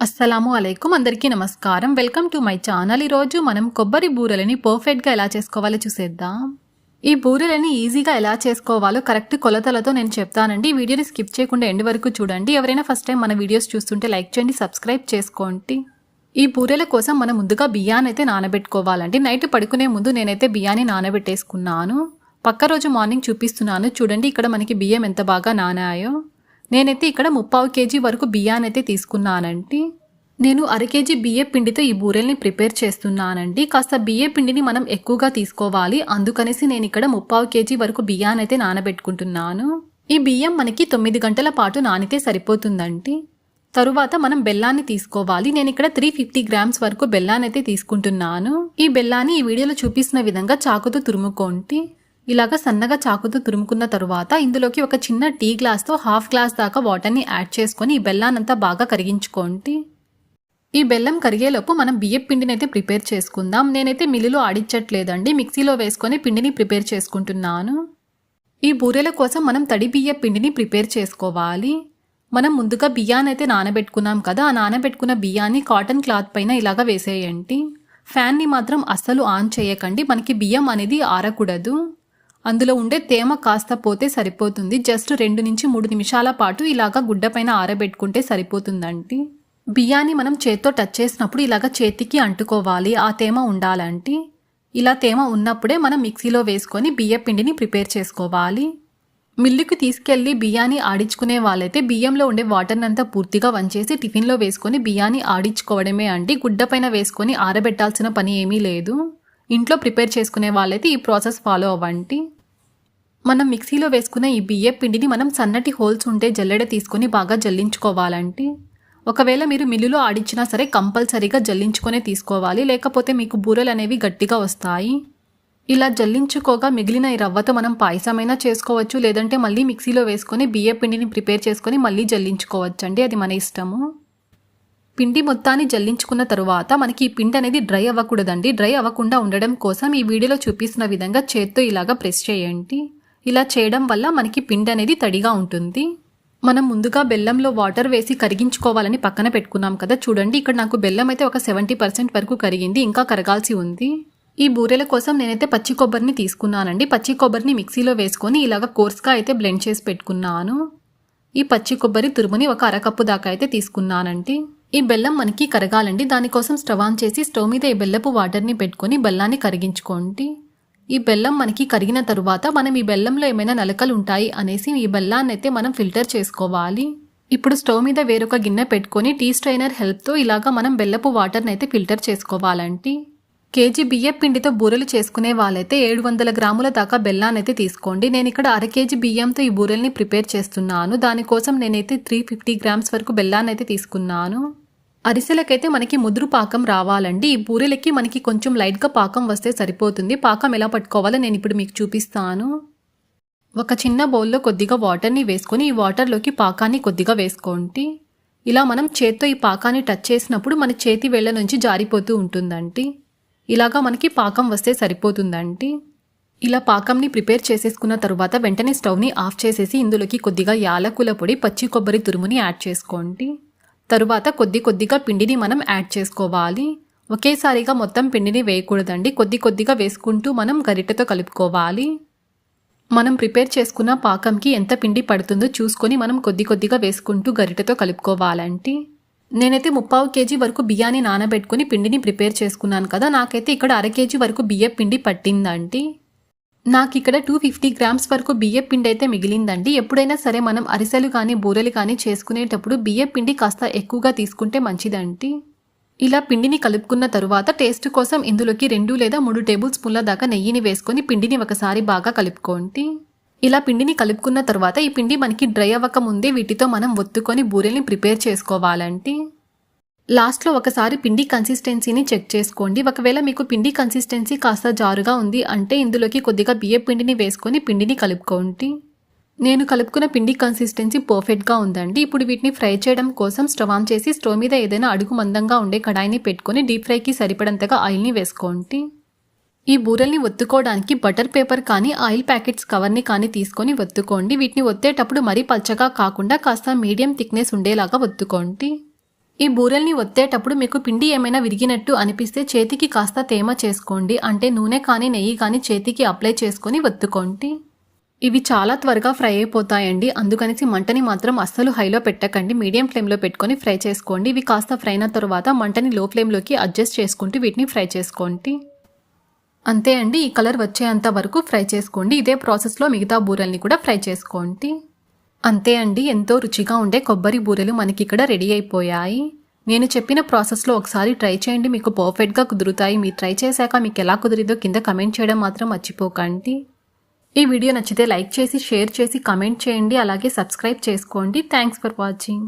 అస్సలాము అలైకుం. అందరికీ నమస్కారం. Welcome to my channel. ఈరోజు మనం కొబ్బరి బూరెలని పర్ఫెక్ట్గా ఎలా చేసుకోవాలో చూసేద్దాం. ఈ బూరెలని ఈజీగా ఎలా చేసుకోవాలో కరెక్ట్ కొలతలతో నేను చెప్తానండి. ఈ వీడియోని స్కిప్ చేయకుండా ఎండ్ వరకు చూడండి. ఎవరైనా ఫస్ట్ టైం మన వీడియోస్ చూస్తుంటే లైక్ చేయండి సబ్స్క్రైబ్ చేసుకోండి. ఈ బూరెల కోసం మనం ముందుగా బియ్యాన్ని అయితే నానబెట్టుకోవాలండి. నైట్ పడుకునే ముందు నేనైతే బియ్యాన్ని నానబెట్టేసుకున్నాను. పక్క రోజు మార్నింగ్ చూపిస్తున్నాను. చూడండి ఇక్కడ మనకి బియ్యం ఎంత బాగా నానాయో. నేనైతే ఇక్కడ ముప్పావు కేజీ వరకు బియ్యాన్ని అయితే తీసుకున్నానండి. నేను అర కేజీ బియ్య పిండితో ఈ బూరెల్ని ప్రిపేర్ చేస్తున్నానండి. కాస్త బియ్య పిండిని మనం ఎక్కువగా తీసుకోవాలి. అందుకనేసి నేను ఇక్కడ ముప్పావు కేజీ వరకు బియ్యాన్ని అయితే నానబెట్టుకుంటున్నాను. ఈ బియ్యం మనకి తొమ్మిది గంటల పాటు నానితే సరిపోతుందండి. తరువాత మనం బెల్లాన్ని తీసుకోవాలి. నేను ఇక్కడ త్రీ ఫిఫ్టీ గ్రామ్స్ వరకు బెల్లాన్ని అయితే తీసుకుంటున్నాను. ఈ బెల్లాన్ని ఈ వీడియోలో చూపిస్తున్న విధంగా చాకుతో తురుముకోండి. ఇలాగ సన్నగా చాకుతో తురుముకున్న తరువాత ఇందులోకి ఒక చిన్న టీ గ్లాస్తో హాఫ్ గ్లాస్ దాకా వాటర్ని యాడ్ చేసుకొని ఈ బెల్లానంతా బాగా కరిగించుకోండి. ఈ బెల్లం కరిగేలోపు మనం బియ్యం పిండిని అయితే ప్రిపేర్ చేసుకుందాం. నేనైతే మిల్లులో ఆడించట్లేదండి మిక్సీలో వేసుకొని పిండిని ప్రిపేర్ చేసుకుంటున్నాను. ఈ బూరెల కోసం మనం తడి బియ్య పిండిని ప్రిపేర్ చేసుకోవాలి. మనం ముందుగా బియ్యాన్ని అయితే నానబెట్టుకున్నాం కదా ఆ నానబెట్టుకున్న బియ్యాన్ని కాటన్ క్లాత్ పైన ఇలాగ వేసేయండి. ఫ్యాన్ని మాత్రం అస్సలు ఆన్ చేయకండి. మనకి బియ్యం అనేది ఆరకూడదు. అందులో ఉండే తేమ కాస్త పోతే సరిపోతుంది. జస్ట్ రెండు నుంచి మూడు నిమిషాల పాటు ఇలాగ గుడ్డపైన ఆరబెట్టుకుంటే సరిపోతుందండి. బియ్యాన్ని మనం చేత్తో టచ్ చేసినప్పుడు ఇలాగ చేతికి అంటుకోవాలి. ఆ తేమ ఉండాలంటే ఇలా తేమ ఉన్నప్పుడే మనం మిక్సీలో వేసుకొని బియ్య పిండిని ప్రిపేర్ చేసుకోవాలి. మిల్లుకి తీసుకెళ్ళి బియ్యాన్ని ఆడించుకునే వాళ్ళైతే బియ్యంలో ఉండే వాటర్ని అంతా పూర్తిగా వంచేసి టిఫిన్లో వేసుకొని బియ్యాన్ని ఆడించుకోవడమే అండి. గుడ్డపైన వేసుకొని ఆరబెట్టాల్సిన పని ఏమీ లేదు. ఇంట్లో ప్రిపేర్ చేసుకునే వాళ్ళైతే ఈ ప్రాసెస్ ఫాలో అవ్వండి. మనం మిక్సీలో వేసుకున్న ఈ బియ్య పిండిని మనం సన్నటి హోల్స్ ఉంటే జల్లెడ తీసుకొని బాగా జల్లించుకోవాలంటే ఒకవేళ మీరు మిల్లులో ఆడించినా సరే కంపల్సరీగా జల్లించుకొనే తీసుకోవాలి. లేకపోతే మీకు బూరెలు అనేవి గట్టిగా వస్తాయి. ఇలా జల్లించుకోగా మిగిలిన ఈ రవ్వతో మనం పాయసమైనా చేసుకోవచ్చు. లేదంటే మళ్ళీ మిక్సీలో వేసుకొని బియ్య పిండిని ప్రిపేర్ చేసుకొని మళ్ళీ జల్లించుకోవచ్చు అండి అది మన ఇష్టము. పిండి మొత్తాన్ని జల్లించుకున్న తరువాత మనకి ఈ పిండి అనేది డ్రై అవ్వకూడదండి. డ్రై అవ్వకుండా ఉండడం కోసం ఈ వీడియోలో చూపిస్తున్న విధంగా చేత్తో ఇలాగా ప్రెస్ చేయండి. ఇలా చేయడం వల్ల మనకి పిండి అనేది తడిగా ఉంటుంది. మనం ముందుగా బెల్లంలో వాటర్ వేసి కరిగించుకోవాలని పక్కన పెట్టుకున్నాం కదా. చూడండి ఇక్కడ నాకు బెల్లం అయితే ఒక సెవెంటీ పర్సెంట్ వరకు కరిగింది ఇంకా కరగాల్సి ఉంది. ఈ బూరెల కోసం నేనైతే పచ్చి కొబ్బరిని తీసుకున్నానండి. పచ్చి కొబ్బరిని మిక్సీలో వేసుకొని ఇలాగ కోర్స్గా అయితే బ్లెండ్ చేసి పెట్టుకున్నాను. ఈ పచ్చి కొబ్బరి తురుముని ఒక అరకప్పు దాకా అయితే తీసుకున్నానండి. ఈ బెల్లం మనకి కరగాలండి. దానికోసం స్టవ్ ఆన్ చేసి స్టవ్ మీద ఈ బెల్లపు వాటర్ని పెట్టుకొని బెల్లాన్ని కరిగించుకోండి. ఈ బెల్లం మనకి కరిగిన తరువాత మనం ఈ బెల్లంలో ఏమైనా నలకలు ఉంటాయి అనేసి ఈ బెల్లాన్ని అయితే మనం ఫిల్టర్ చేసుకోవాలి. ఇప్పుడు స్టవ్ మీద వేరొక గిన్నె పెట్టుకొని టీ స్ట్రైనర్ హెల్ప్తో ఇలాగా మనం బెల్లపు వాటర్ని అయితే ఫిల్టర్ చేసుకోవాలంటే కేజీ బియ్య పిండితో బూరెలు చేసుకునే వాళ్ళైతే ఏడు వందల గ్రాముల దాకా బెల్లాన్ని అయితే తీసుకోండి. నేను ఇక్కడ అర కేజీ బియ్యంతో ఈ బూరెల్ని ప్రిపేర్ చేస్తున్నాను. దానికోసం నేనైతే త్రీ ఫిఫ్టీ గ్రామ్స్ వరకు బెల్లాన్ని అయితే తీసుకున్నాను. అరిసెలకైతే మనకి ముదురు పాకం రావాలండి. ఈ బూరెలకి మనకి కొంచెం లైట్గా పాకం వస్తే సరిపోతుంది. పాకం ఎలా పట్టుకోవాలో నేను ఇప్పుడు మీకు చూపిస్తాను. ఒక చిన్న బౌల్లో కొద్దిగా వాటర్ని వేసుకొని ఈ వాటర్లోకి పాకాన్ని కొద్దిగా వేసుకోండి. ఇలా మనం చేత్తో ఈ పాకాన్ని టచ్ చేసినప్పుడు మన చేతి వేళ్ళ నుంచి జారిపోతూ ఉంటుందండి. ఇలాగా మనకి పాకం వస్తే సరిపోతుందండి. ఇలా పాకంని ప్రిపేర్ చేసేసుకున్న తర్వాత వెంటనే స్టవ్ని ఆఫ్ చేసేసి ఇందులోకి కొద్దిగా యాలకుల పొడి పచ్చి కొబ్బరి తురుముని యాడ్ చేసుకోండి. తరువాత కొద్ది కొద్దిగా పిండిని మనం యాడ్ చేసుకోవాలి. ఒకేసారిగా మొత్తం పిండిని వేయకూడదండి. కొద్ది కొద్దిగా వేసుకుంటూ మనం గరిటెతో కలుపుకోవాలి. మనం ప్రిపేర్ చేసుకున్న పాకంకి ఎంత పిండి పడుతుందో చూసుకొని మనం కొద్ది కొద్దిగా వేసుకుంటూ గరిటెతో కలుపుకోవాలంటే నేనైతే ముప్పావు కేజీ వరకు బియ్యాన్ని నానబెట్టుకుని పిండిని ప్రిపేర్ చేసుకున్నాను కదా నాకైతే ఇక్కడ అర కేజీ వరకు బియ్య పిండి పట్టిందండి. నాకు ఇక్కడ టూ ఫిఫ్టీ గ్రామ్స్ వరకు బియ్య పిండి అయితే మిగిలిందండి. ఎప్పుడైనా సరే మనం అరిసెలు కానీ బూరెలు కానీ చేసుకునేటప్పుడు బియ్య పిండి కాస్త ఎక్కువగా తీసుకుంటే మంచిదండి. ఇలా పిండిని కలుపుకున్న తరువాత టేస్ట్ కోసం ఇందులోకి రెండు లేదా మూడు టేబుల్ స్పూన్ల దాకా నెయ్యిని వేసుకొని పిండిని ఒకసారి బాగా కలుపుకోండి. ఇలా పిండిని కలుపుకున్న తర్వాత ఈ పిండి మనకి డ్రై అవ్వక ముందే వీటితో మనం ఒత్తుకొని బూరెల్ని ప్రిపేర్ చేసుకోవాలంటే లాస్ట్లో ఒకసారి పిండి కన్సిస్టెన్సీని చెక్ చేసుకోండి. ఒకవేళ మీకు పిండి కన్సిస్టెన్సీ కాస్త జారుగా ఉంది అంటే ఇందులోకి కొద్దిగా బియ్య పిండిని వేసుకొని పిండిని కలుపుకోండి. నేను కలుపుకున్న పిండి కన్సిస్టెన్సీ పర్ఫెక్ట్గా ఉందండి. ఇప్పుడు వీటిని ఫ్రై చేయడం కోసం స్టవ్ ఆన్ చేసి స్టవ్ మీద ఏదైనా అడుగు మందంగా ఉండే కడాయిని పెట్టుకొని డీప్ ఫ్రైకి సరిపడంతగా ఆయిల్ని వేసుకోండి. ఈ బూరెల్ని ఒత్తుకోవడానికి బటర్ పేపర్ కానీ ఆయిల్ ప్యాకెట్స్ కవర్ని కానీ తీసుకొని ఒత్తుకోండి. వీటిని ఒత్తేటప్పుడు మరీ పల్చగా కాకుండా కాస్త మీడియం థిక్నెస్ ఉండేలాగా ఒత్తుకోండి. ఈ బూరెల్ని ఒత్తేటప్పుడు మీకు పిండి ఏమైనా విరిగినట్టు అనిపిస్తే చేతికి కాస్త తేమ చేసుకోండి. అంటే నూనె కానీ నెయ్యి కానీ చేతికి అప్లై చేసుకొని ఒత్తుకోండి. ఇవి చాలా త్వరగా ఫ్రై అయిపోతాయండి. అందుకనేసి మంటని మాత్రం అస్సలు హైలో పెట్టకండి. మీడియం ఫ్లేమ్లో పెట్టుకొని ఫ్రై చేసుకోండి. ఇవి కాస్త ఫ్రై అయిన తర్వాత మంటని లో ఫ్లేమ్లోకి అడ్జస్ట్ చేసుకుంటూ వీటిని ఫ్రై చేసుకోండి. అంతే అండి. ఈ కలర్ వచ్చేంత వరకు ఫ్రై చేసుకోండి. ఇదే ప్రాసెస్లో మిగతా బూరెల్ని కూడా ఫ్రై చేసుకోండి. అంతే అండి ఎంతో రుచిగా ఉండే కొబ్బరి బూరెలు మనకి ఇక్కడ రెడీ అయిపోయాయి. నేను చెప్పిన ప్రాసెస్లో ఒకసారి ట్రై చేయండి మీకు పర్ఫెక్ట్గా కుదురుతాయి. మీరు ట్రై చేశాక మీకు ఎలా కుదిరిదో కింద కమెంట్ చేయడం మాత్రం మర్చిపోకండి. ఈ వీడియో నచ్చితే లైక్ చేసి షేర్ చేసి కమెంట్ చేయండి. అలాగే సబ్స్క్రైబ్ చేసుకోండి. Thanks for watching.